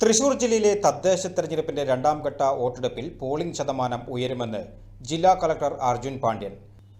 തൃശൂർ ജില്ലയിലെ തദ്ദേശ തെരഞ്ഞെടുപ്പിന്റെ രണ്ടാം ഘട്ട വോട്ടെടുപ്പിൽ പോളിംഗ് ശതമാനം ഉയരുമെന്ന് ജില്ലാ കളക്ടർ അർജുൻ പാണ്ഡ്യൻ.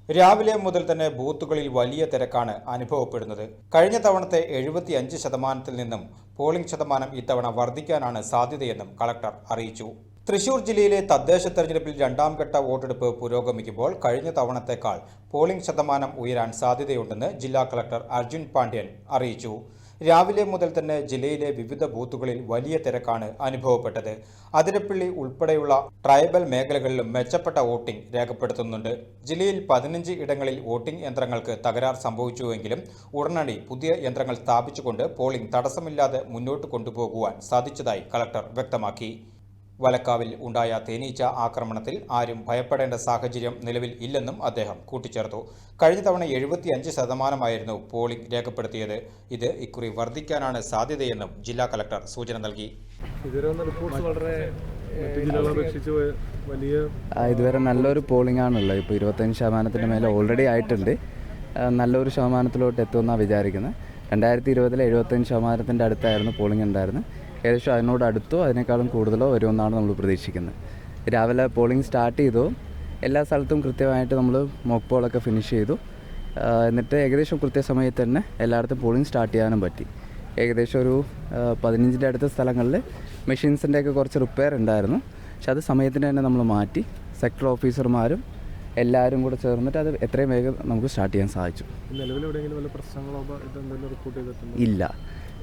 രാവിലെ മുതൽ തന്നെ ബൂത്തുകളിൽ വലിയ തിരക്കാണ് അനുഭവപ്പെടുന്നത്. കഴിഞ്ഞ തവണത്തെ എഴുപത്തിയഞ്ച് ശതമാനത്തിൽ നിന്നും പോളിംഗ് ശതമാനം ഇത്തവണ വർദ്ധിക്കാനാണ് സാധ്യതയെന്നും കളക്ടർ അറിയിച്ചു. തൃശൂർ ജില്ലയിലെ തദ്ദേശ തെരഞ്ഞെടുപ്പിൽ രണ്ടാം ഘട്ട വോട്ടെടുപ്പ് പുരോഗമിക്കുമ്പോൾ കഴിഞ്ഞ തവണത്തേക്കാൾ പോളിംഗ് ശതമാനം ഉയരാൻ സാധ്യതയുണ്ടെന്ന് ജില്ലാ കളക്ടർ അർജുൻ പാണ്ഡ്യൻ അറിയിച്ചു. രാവിലെ മുതൽ തന്നെ ജില്ലയിലെ വിവിധ ബൂത്തുകളിൽ വലിയ തിരക്കാണ് അനുഭവപ്പെട്ടത്. അതിരപ്പള്ളി ഉൾപ്പെടെയുള്ള ട്രൈബൽ മേഖലകളിലും മെച്ചപ്പെട്ട വോട്ടിംഗ് രേഖപ്പെടുത്തുന്നുണ്ട്. ജില്ലയിൽ പതിനഞ്ച് ഇടങ്ങളിൽ വോട്ടിംഗ് യന്ത്രങ്ങൾക്ക് തകരാർ സംഭവിച്ചുവെങ്കിലും ഉടനടി പുതിയ യന്ത്രങ്ങൾ സ്ഥാപിച്ചുകൊണ്ട് പോളിംഗ് തടസ്സമില്ലാതെ മുന്നോട്ട് കൊണ്ടുപോകുവാൻ സാധിച്ചതായി കളക്ടർ വ്യക്തമാക്കി. വലക്കാവിൽ ഉണ്ടായ തേനീച്ച ആക്രമണത്തിൽ ആരും ഭയപ്പെടേണ്ട സാഹചര്യം നിലവിൽ ഇല്ലെന്നും അദ്ദേഹം കൂട്ടിച്ചേർത്തു. കഴിഞ്ഞ തവണ എഴുപത്തിയഞ്ച് ശതമാനമായിരുന്നു പോളിംഗ് രേഖപ്പെടുത്തിയത്. ഇത് ഇക്കുറി വർദ്ധിക്കാനാണ് സാധ്യതയെന്നും ജില്ലാ കലക്ടർ സൂചന നൽകി. ഇതുവരെ റിപ്പോർട്ട്സ് വളരെ മറ്റു ജില്ലകളെ അപേക്ഷിച്ച് വലിയ ഇതുവരെ നല്ലൊരു പോളിംഗ് ആണല്ലോ ഇപ്പോൾ ഇരുപത്തഞ്ച് ശതമാനത്തിന് മേലെ ഓൾറെഡി ആയിട്ടുണ്ട്. നല്ലൊരു ശതമാനത്തിലോട്ട് എത്തുമെന്നാണ് വിചാരിക്കുന്നത് രണ്ടായിരത്തി ഇരുപതിൽ എഴുപത്തഞ്ച് ശതമാനത്തിന്റെ അടുത്തായിരുന്നു പോളിംഗ് ഉണ്ടായിരുന്നത്. ഏകദേശം അതിനോട് അടുത്തോ അതിനേക്കാളും കൂടുതലോ വരുമെന്നാണ് നമ്മൾ പ്രതീക്ഷിക്കുന്നത്. രാവിലെ പോളിംഗ് സ്റ്റാർട്ട് ചെയ്തു. എല്ലാ സ്ഥലത്തും കൃത്യമായിട്ട് നമ്മൾ മോക്ക് പോളൊക്കെ ഫിനിഷ് ചെയ്തു. എന്നിട്ട് ഏകദേശം കൃത്യസമയത്ത് തന്നെ എല്ലായിടത്തും പോളിംഗ് സ്റ്റാർട്ട് ചെയ്യാനും പറ്റി. ഏകദേശം ഒരു പതിനഞ്ചിന്റെ അടുത്ത സ്ഥലങ്ങളിൽ മെഷീൻസിന്റെയൊക്കെ കുറച്ച് റിപ്പയർ ഉണ്ടായിരുന്നു. പക്ഷെ അത് സമയത്തിന് തന്നെ നമ്മൾ മാറ്റി. സെക്ടർ ഓഫീസർമാരും എല്ലാവരും കൂടെ ചേർന്നിട്ട് അത് എത്രയും വേഗം നമുക്ക് സ്റ്റാർട്ട് ചെയ്യാൻ സാധിച്ചു. ഇല്ല.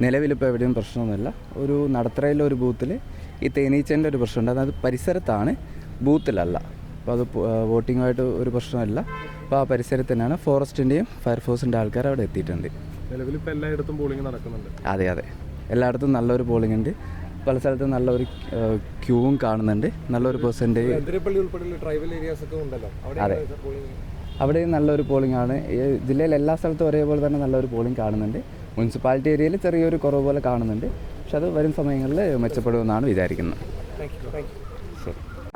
നിലവിലിപ്പോൾ എവിടെയും പ്രശ്നമൊന്നുമില്ല. ഒരു നടത്തറയിലെ ഒരു ബൂത്തിൽ ഈ തേനീച്ചേന്റെ ഒരു പ്രശ്നമുണ്ട് അതായത് പരിസരത്താണ് ബൂത്തിലല്ല. അപ്പോൾ അത് വോട്ടിങ്ങുമായിട്ട് ഒരു പ്രശ്നമല്ല. അപ്പോൾ ആ പരിസരത്ത് തന്നെയാണ് ഫോറസ്റ്റിന്റെയും ഫയർഫോഴ്സിന്റെ ആൾക്കാർ അവിടെ എത്തിയിട്ടുണ്ട്. നിലവിൽ ഇപ്പോൾ എല്ലായിടത്തും പോളിംഗ് നടക്കുന്നുണ്ട്. അതെ അതെ. എല്ലായിടത്തും നല്ലൊരു പോളിംഗ് ഉണ്ട്. പല സ്ഥലത്തും നല്ലൊരു ക്യൂവും കാണുന്നുണ്ട്. നല്ലൊരു പെർസെന്റേജ് അതെ. അവിടെയും നല്ലൊരു പോളിംഗ് ആണ്. ജില്ലയിൽ എല്ലാ സ്ഥലത്തും ഒരേപോലെ തന്നെ നല്ലൊരു പോളിംഗ് കാണുന്നുണ്ട്. മുനിസിപ്പാലിറ്റി ഏരിയയിൽ ചെറിയൊരു കുറവ് പോലെ കാണുന്നുണ്ട്. പക്ഷെ അത് വരും സമയങ്ങളിൽ മെച്ചപ്പെടുമെന്നാണ് വിചാരിക്കുന്നത്.